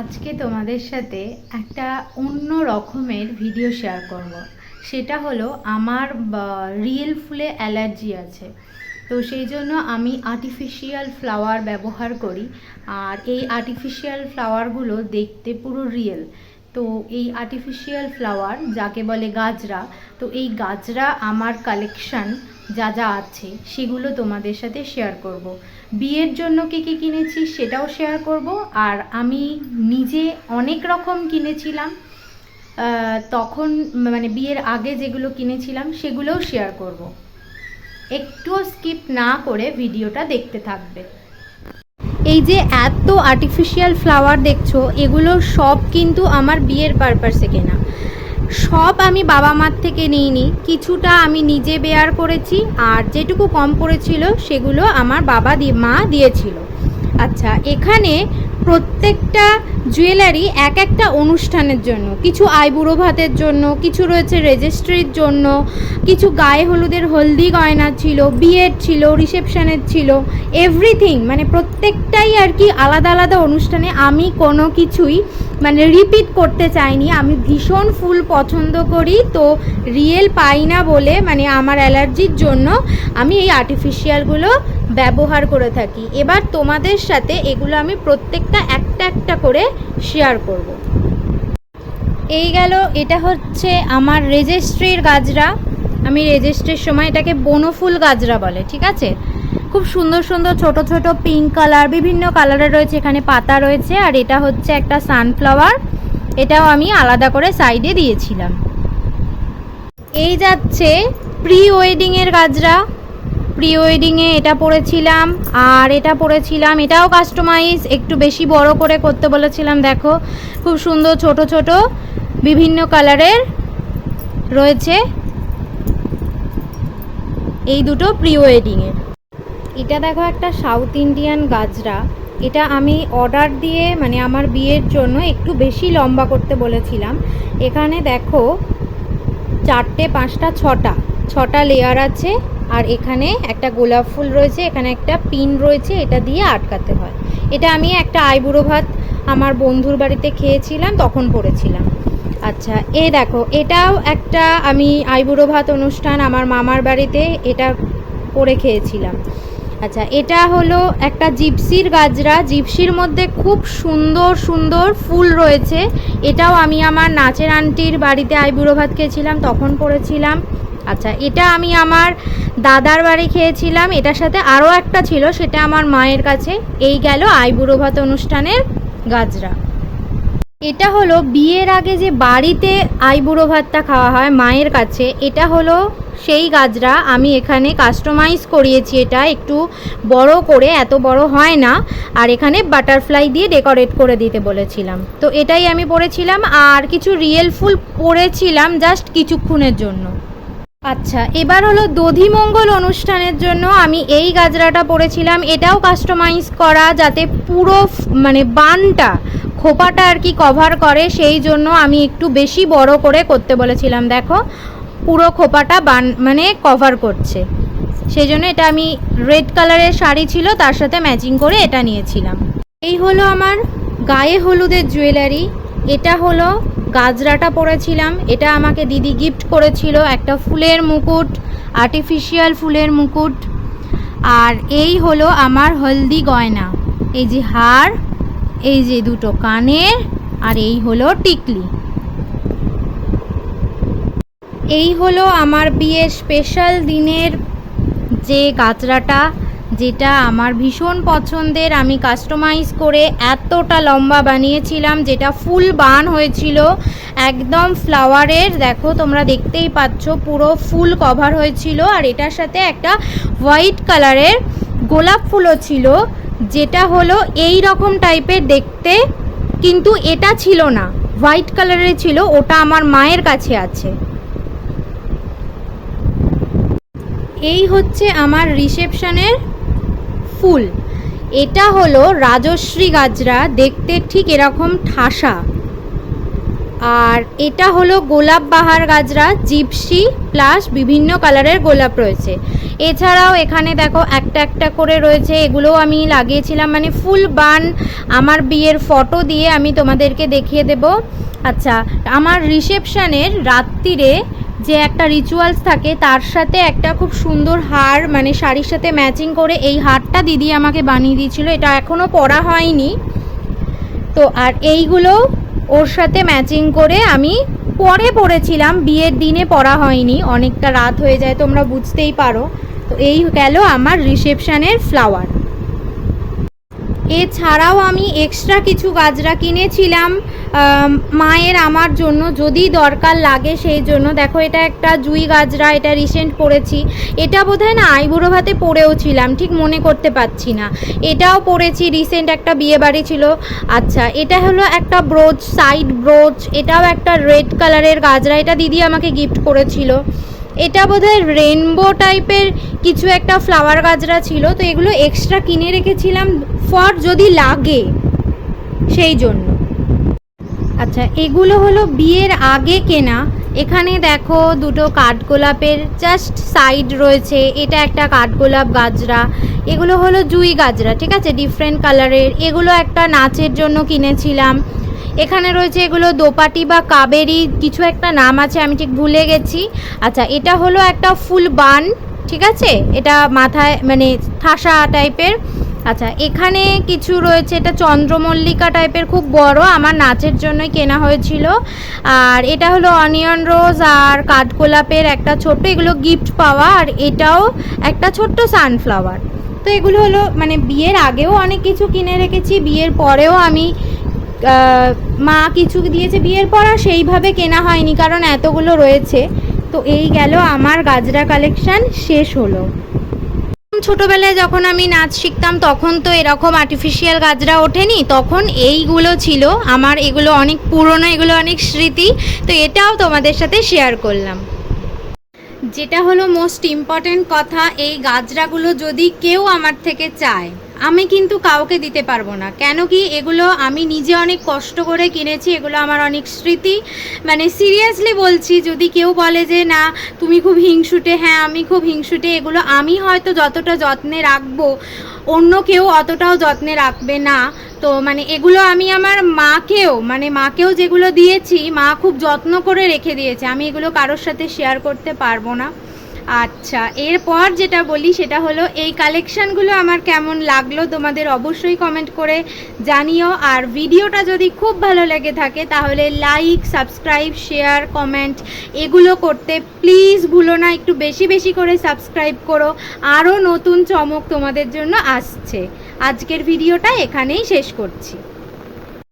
আজকে তোমাদের সাথে একটা অন্য রকমের ভিডিও শেয়ার করব। সেটা হলো আমার রিয়েল ফুলে অ্যালার্জি আছে তো সেই জন্য আমি আর্টিফিশিয়াল ফ্লাওয়ার ব্যবহার করি আর এই আর্টিফিশিয়াল ফ্লাওয়ারগুলো দেখতে পুরো রিয়েল তো এই আর্টিফিশিয়াল ফ্লাওয়ার যাকে বলে গাজরা, তো এই গাজরা আমার কালেকশন যা যা আছে, সেগুলো তোমাদের সাথে শেয়ার করব। বিয়ের জন্য কী কী কিনেছি সেটাও শেয়ার করব। আর আমি নিজে অনেক রকম কিনেছিলাম। তখন মানে বিয়ের আগে যেগুলো কিনেছিলাম সেগুলোও শেয়ার করব। একটুও স্কিপ না করে ভিডিওটা দেখতে থাকবে। এই যে এত আর্টিফিশিয়াল ফ্লাওয়ার দেখছ, এগুলো সব কিন্তু আমার বিয়ের পারপাসে কেনা। সব আমি বাবা মার থেকে নিইনি। কিছুটা আমি নিজে বেয়ার করেছি আর যেটুকু কম পড়েছিল সেগুলো আমার বাবা দিয়ে মা দিয়েছিল। আচ্ছা এখানে প্রত্যেকটা জুয়েলারি এক একটা অনুষ্ঠানের জন্য, কিছু আইবুড়ো ভাতের জন্য, কিছু রয়েছে রেজিস্ট্রির জন্য, কিছু গায়ে হলুদের হলদি গয়না ছিল, বিয়ের ছিল, রিসেপশনের ছিল, এভরিথিং মানে প্রত্যেকটাই আর কি আলাদা আলাদা অনুষ্ঠানে আমি কোনো কিছুই মানে রিপিট করতে চাইনি। আমি ভীষণ ফুল পছন্দ করি, তো রিয়েল পাই না বলে মানে আমার অ্যালার্জির জন্য আমি এই আর্টিফিশিয়ালগুলো ব্যবহার করে থাকি। এবার তোমাদের সাথে এগুলো আমি প্রত্যেকটা একটা একটা করে শেয়ার করব। এই গেল, এটা হচ্ছে আমার রেজিস্ট্রির গাজরা। আমি রেজিস্ট্রির সময় এটাকে বনফুল গাজরা বলে, ঠিক আছে? খুব সুন্দর সুন্দর ছোট ছোট পিঙ্ক কালার বিভিন্ন কালারের রয়েছে। এখানে পাতা রয়েছে আর এটা হচ্ছে একটা সানফ্লাওয়ার এটাও আমি আলাদা করে সাইডে দিয়েছিলাম। এই যাচ্ছে প্রি ওয়েডিংয়ের গাজরা। প্রি ওয়েডিংয়ে এটা পরেছিলাম আর এটা পরেছিলাম। এটাও কাস্টমাইজ একটু বেশি বড় করে করতে বলেছিলাম, দেখো। খুব সুন্দর ছোট ছোট বিভিন্ন কালারের রয়েছে। এই দুটো প্রি ওয়েডিংয়ের এটা দেখো একটা সাউথ ইন্ডিয়ান গাজরা। এটা আমি অর্ডার দিয়ে মানে আমার বিয়ের জন্য একটু বেশি লম্বা করতে বলেছিলাম। এখানে দেখো চারটে, পাঁচটা, ছটা। ছটা লেয়ার আছে আর এখানে একটা গোলাপ ফুল রয়েছে, এখানে একটা পিন রয়েছে, এটা দিয়ে আটকাতে হয়। এটা আমি একটা আইবুড়ো ভাত আমার বন্ধুর বাড়িতে খেয়েছিলাম, তখন পড়েছিলাম। আচ্ছা এ দেখো, এটাও একটা আমি আইবুড়ো ভাত অনুষ্ঠান আমার মামার বাড়িতে এটা করে খেয়েছিলাম। আচ্ছা এটা হলো একটা জিপসির গাজরা। জিপসির মধ্যে খুব সুন্দর সুন্দর ফুল রয়েছে। এটাও আমি আমার নাচের আন্টির বাড়িতে আইবুড়ো ভাত খেয়েছিলাম, তখন পড়েছিলাম আচ্ছা এটা আমি আমার দাদার বাড়ি খেয়েছিলাম। এটার সাথে আরও একটা ছিল, সেটা আমার মায়ের কাছে। এই গেল আইবুড়ো ভাত অনুষ্ঠানের গাজরা। এটা হলো বিয়ের আগে যে বাড়িতে আইবুড়ো ভাতটা খাওয়া হয় মায়ের কাছে, এটা হলো সেই গাজরা আমি এখানে কাস্টমাইজ করিয়েছি এটা, একটু বড় করে, এত বড় হয় না। আর এখানে বাটারফ্লাই দিয়ে ডেকোরেট করে দিতে বলেছিলাম। তো এটাই আমি পরেছিলাম, আর কিছু রিয়েল ফুল পরেছিলাম জাস্ট কিছুক্ষণের জন্য। আচ্ছা এবার হলো দধিমঙ্গল অনুষ্ঠানের জন্য আমি এই গাজরাটা পরেছিলাম। এটাও কাস্টমাইজ করা যাতে পুরো মানে বানটা খোপাটা আর কি কভার করে, সেই জন্য আমি একটু বেশি বড় করে করতে বলেছিলাম, দেখো। পুরো খোপাটা বান মানে কভার করছে। সেই জন্য এটা আমি রেড কালারের শাড়ি ছিল, তার সাথে ম্যাচিং করে এটা নিয়েছিলাম। এই হলো আমার গায়ে হলুদের জুয়েলারি এটা হলো গাজরাটা পরেছিলাম, এটা আমাকে দিদি গিফট করেছিল, একটা ফুলের মুকুট আর্টিফিশিয়াল ফুলের মুকুট। আর এই হলো আমার হলদি গয়না, এই যে হার এই যে দুটো কানের আর এই হলো টিকলি। এই হলো আমার বিয়ের স্পেশাল দিনের যে গাজরাটা যেটা আমার ভীষণ পছন্দের। আমি কাস্টমাইজ করে এতটা লম্বা বানিয়েছিলাম, যেটা ফুল বান হয়েছিল। একদম ফ্লাওয়ারের দেখো তোমরা দেখতেই পাচ্ছ, পুরো ফুল কভার হয়েছিল। আর এটার সাথে একটা হোয়াইট কালারের গোলাপ ফুলও ছিল। যেটা হলো এই রকম টাইপের দেখতে, কিন্তু এটা ছিল না। হোয়াইট কালারের ছিল, ওটা আমার মায়ের কাছে আছে। এই হচ্ছে আমার রিসেপশনের ফুল। এটা হলো রাজশ্রী গাজরা, দেখতে ঠিক এরকম ঠাসা। আর এটা হলো গোলাপ বাহার গাজরা জিপসি প্লাস বিভিন্ন কালারের গোলাপ রয়েছে। এছাড়াও এখানে দেখো একটা একটা করে রয়েছে, এগুলোও আমি লাগিয়েছিলাম মানে ফুল বান আমার বিয়ের ফটো দিয়ে আমি তোমাদেরকে দেখিয়ে দেব। আচ্ছা আমার রিসেপশানের রাত্রিরে যে একটা রিচুয়ালস থাকে, তার সাথে একটা খুব সুন্দর হার মানে শাড়ির সাথে ম্যাচিং করে এই হারটা দিদি আমাকে বানিয়ে দিয়েছিল, এটা এখনও পরা হয়নি। তো আর এইগুলো ওর সাথে ম্যাচিং করে আমি পরে পড়েছিলাম, বিয়ের দিনে পড়া হয়নি, অনেকটা রাত হয়ে যায়, তোমরা বুঝতেই পারো। তো এই গেল আমার রিসেপশানের ফ্লাওয়ার এছাড়াও আমি এক্সট্রা কিছু গাজরা কিনেছিলাম মায়ের আমার জন্য যদি দরকার লাগে সেই জন্য। দেখো, এটা একটা জুই গাজরা, এটা রিসেন্ট পরেছি এটা বোধহয় না আইবুড়ো ভাতে পরেও ছিলাম ঠিক মনে করতে পারছি না। এটাও পরেছি রিসেন্ট একটা বিয়ে বাড়ি ছিল। আচ্ছা এটা হলো একটা ব্রোচ সাইড ব্রোচ, এটাও একটা রেড কালারের গাজরা, এটা দিদি আমাকে গিফট করেছিল। এটা বোধহয় রেনবো টাইপের কিছু একটা ফ্লাওয়ার গাজরা ছিল, তো এগুলো এক্সট্রা কিনে রেখেছিলাম ফর যদি লাগে সেই জন্য। আচ্ছা এগুলো হলো বিয়ের আগে কেনা। এখানে দেখো দুটো কাঠগোলাপের জাস্ট সাইড রয়েছে। এটা একটা কাঠগোলাপ গাজরা, এগুলো হলো জুই গাজরা, ঠিক আছে? ডিফারেন্ট কালারের এগুলো একটা নাচের জন্য কিনেছিলাম। এখানে রয়েছে এগুলো দোপাটি বা কাবেরি, কিছু একটা নাম আছে, আমি ঠিক ভুলে গেছি। আচ্ছা এটা হলো একটা ফুল বান, ঠিক আছে? এটা মাথায় মানে ঠাসা টাইপের আচ্ছা এখানে কিছু রয়েছে, এটা চন্দ্রমল্লিকা টাইপের খুব বড়, আমার নাচের জন্যই কেনা হয়েছিল। আর এটা হলো অনিয়ন রোজ আর কাঠগোলাপের একটা ছোট্ট, এগুলো গিফট পাওয়া, আর এটাও একটা ছোট্ট সানফ্লাওয়ার তো এগুলো হলো মানে বিয়ের আগেও অনেক কিছু কিনে রেখেছি, বিয়ের পরেও আমি মা কিছু দিয়েছে, বিয়ের পর আর সেইভাবে কেনা হয়নি, কারণ এতগুলো রয়েছে। তো এই গেল আমার গাজরা কালেকশন শেষ হলো। ছোটবেলায় যখন আমি নাচ শিখতাম, তখন তো এরকম আর্টিফিশিয়াল গাছরা ওঠেনি। তখন এইগুলো ছিল। আমার এগুলো অনেক পুরনো, এগুলো অনেক স্মৃতি। তো এটাও তোমাদের সাথে শেয়ার করলাম। যেটা হলো মোস্ট ইম্পর্ট্যান্ট কথা, এই গাজরাগুলো যদি কেউ আমার থেকে চায়। আমি কিন্তু কাউকে দিতে পারব না। কেন কি এগুলো আমি নিজে অনেক কষ্ট করে কিনেছি, এগুলো আমার অনেক স্মৃতি। মানে সিরিয়াসলি বলছি, যদি কেউ বলে যে, না, তুমি খুব হিংসুটে হ্যাঁ আমি খুব হিংসুটে, এগুলো আমি হয়তো যতটা যত্নে রাখব, অন্য কেউ অতটাও যত্নে রাখবে না। তো মানে এগুলো আমি আমার মাকেও মানে মাকেও যেগুলো দিয়েছি, মা খুব যত্ন করে রেখে দিয়েছে। আমি এগুলো কারোর সাথে শেয়ার করতে পারব না। আচ্ছা এরপর যেটা বলি সেটা হলো, এই কালেকশানগুলো আমার কেমন লাগল তোমাদের অবশ্যই কমেন্ট করে জানিও। আর ভিডিওটা যদি খুব ভালো লেগে থাকে, তাহলে লাইক সাবস্ক্রাইব শেয়ার কমেন্ট এগুলো করতে প্লিজ ভুলো না, একটু বেশি বেশি করে সাবস্ক্রাইব করো। আরও নতুন চমক তোমাদের জন্য আসছে। আজকের ভিডিওটা এখানেই শেষ করছি।